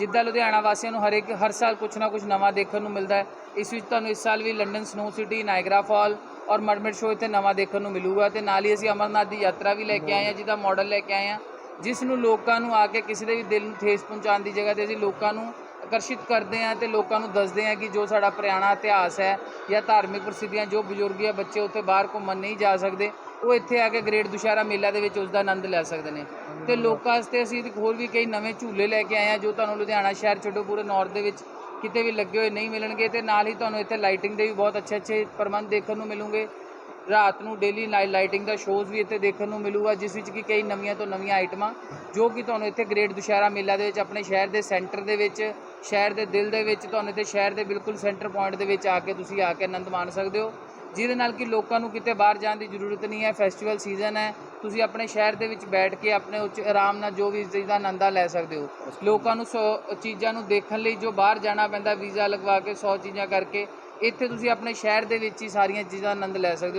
ਜਿੱਦਾਂ ਲੁਧਿਆਣਾ ਵਾਸੀਆਂ ਨੂੰ ਹਰ ਇੱਕ ਹਰ ਸਾਲ ਕੁਝ ਨਾ ਕੁਝ ਨਵਾਂ ਦੇਖਣ ਨੂੰ ਮਿਲਦਾ ਹੈ। ਇਸ ਵਿੱਚ ਤੁਹਾਨੂੰ ਇਸ ਸਾਲ ਵੀ London, snow city, Niagara fall ਔਰ ਮਰਮਿਡ ਸ਼ੋਅ ਇੱਥੇ ਨਵਾਂ ਦੇਖਣ ਨੂੰ ਮਿਲੂਗਾ ਤੇ ਨਾਲ ਹੀ ਅਸੀਂ ਅਮਰਨਾਥ ਦੀ ਯਾਤਰਾ ਵੀ ਲੈ ਕੇ ਆਏ ਹਾਂ, ਜਿਹਦਾ ਮਾਡਲ ਲੈ ਕੇ ਆਏ ਹਾਂ, ਜਿਸ ਨੂੰ ਲੋਕਾਂ ਨੂੰ ਆ ਕੇ ਕਿਸੇ ਦੇ ਵੀ ਦਿਲ ਨੂੰ ਠੇਸ ਪਹੁੰਚਾਉਣ ਦੀ ਜਗ੍ਹਾ ਤੇ ਅਸੀਂ ਲੋਕਾਂ ਨੂੰ ਆਕਰਸ਼ਿਤ ਕਰਦੇ ਹਾਂ ਤੇ ਲੋਕਾਂ ਨੂੰ ਦੱਸਦੇ ਹਾਂ ਕਿ ਜੋ ਸਾਡਾ ਪੁਰਾਣਾ ਇਤਿਹਾਸ ਹੈ ਜਾਂ ਧਾਰਮਿਕ ਪ੍ਰਸਿੱਧੀਆਂ ਜੋ ਬਜ਼ੁਰਗ ਜਾਂ ਬੱਚੇ ਉੱਥੇ ਬਾਹਰ ਘੁੰਮਣ ਨਹੀਂ ਜਾ ਸਕਦੇ, ਉਹ ਇੱਥੇ ਆ ਕੇ ਗ੍ਰੇਟ ਦੁਸ਼ਹਿਰਾ ਮੇਲਾ ਦੇ ਵਿੱਚ ਉਸ ਦਾ ਆਨੰਦ ਲੈ ਸਕਦੇ ਨੇ। ਤੇ ਲੋਕਾਂ ਵਾਸਤੇ ਅਸੀਂ ਹੋਰ ਵੀ ਕਈ ਨਵੇਂ ਝੂਲੇ ਲੈ ਕੇ ਆਏ ਹਾਂ ਜੋ ਤੁਹਾਨੂੰ ਲੁਧਿਆਣਾ ਸ਼ਹਿਰ ਛੱਡੋ, ਪੂਰੇ ਨਾਰਥ ਦੇ ਵਿੱਚ ਕਿਤੇ ਵੀ ਲੱਗੇ ਹੋਏ ਨਹੀਂ ਮਿਲਣਗੇ ਤੇ ਨਾਲ ਹੀ ਤੁਹਾਨੂੰ ਇੱਥੇ ਲਾਈਟਿੰਗ ਦੇ ਵੀ ਬਹੁਤ ਅੱਛੇ ਅੱਛੇ ਪ੍ਰਬੰਧ ਦੇਖਣ ਨੂੰ ਮਿਲੂਗੇ। ਰਾਤ ਨੂੰ ਡੇਲੀ ਲਾਈਟਿੰਗ ਦਾ ਸ਼ੋਜ਼ ਵੀ ਇੱਥੇ ਦੇਖਣ ਨੂੰ ਮਿਲੂਗਾ, ਜਿਸ ਵਿੱਚ ਕਿ ਕਈ ਨਵੀਆਂ ਤੋਂ ਨਵੀਆਂ ਆਈਟਮਾਂ ਜੋ ਕਿ ਤੁਹਾਨੂੰ ਇੱਥੇ ਗ੍ਰੇਟ ਦੁਸ਼ਹਿਰਾ ਮੇਲਾ ਦੇ ਵਿੱਚ, ਆਪਣੇ ਸ਼ਹਿਰ ਦੇ ਸੈਂਟਰ ਦੇ ਵਿੱਚ, ਸ਼ਹਿਰ ਦੇ ਦਿਲ ਦੇ ਵਿੱਚ, ਤੁਹਾਨੂੰ ਇੱਥੇ ਸ਼ਹਿਰ ਦੇ ਬਿਲਕੁਲ ਸੈਂਟਰ ਪੁਆਇੰਟ ਦੇ ਵਿੱਚ ਆ ਕੇ ਤੁਸੀਂ ਆ ਕੇ ਆਨੰਦ ਮਾਣ ਸਕਦੇ ਹੋ। ਜਿਹਦੇ ਨਾਲ ਕਿ ਲੋਕਾਂ ਨੂੰ ਕਿਤੇ ਬਾਹਰ ਜਾਣ ਦੀ ਜ਼ਰੂਰਤ ਨਹੀਂ ਹੈ ਫੈਸਟੀਵਲ ਸੀਜ਼ਨ ਹੈ, ਤੁਸੀਂ ਆਪਣੇ ਸ਼ਹਿਰ ਦੇ ਵਿੱਚ ਬੈਠ ਕੇ ਆਪਣੇ ਉੱਚ ਆਰਾਮ ਨਾਲ ਜੋ ਵੀ ਚੀਜ਼ ਦਾ ਆਨੰਦ ਲੈ ਸਕਦੇ ਹੋ। ਲੋਕਾਂ ਨੂੰ ਸੌ, ਚੀਜ਼ਾਂ ਨੂੰ ਦੇਖਣ ਲਈ ਜੋ ਬਾਹਰ ਜਾਣਾ ਪੈਂਦਾ ਵੀਜ਼ਾ ਲਗਵਾ ਕੇ 100 ਚੀਜ਼ਾਂ ਕਰਕੇ, ਇੱਥੇ ਤੁਸੀਂ ਆਪਣੇ ਸ਼ਹਿਰ ਦੇ ਵਿੱਚ ਹੀ ਸਾਰੀਆਂ ਚੀਜ਼ਾਂ ਦਾ ਆਨੰਦ ਲੈ ਸਕਦੇ ਹੋ।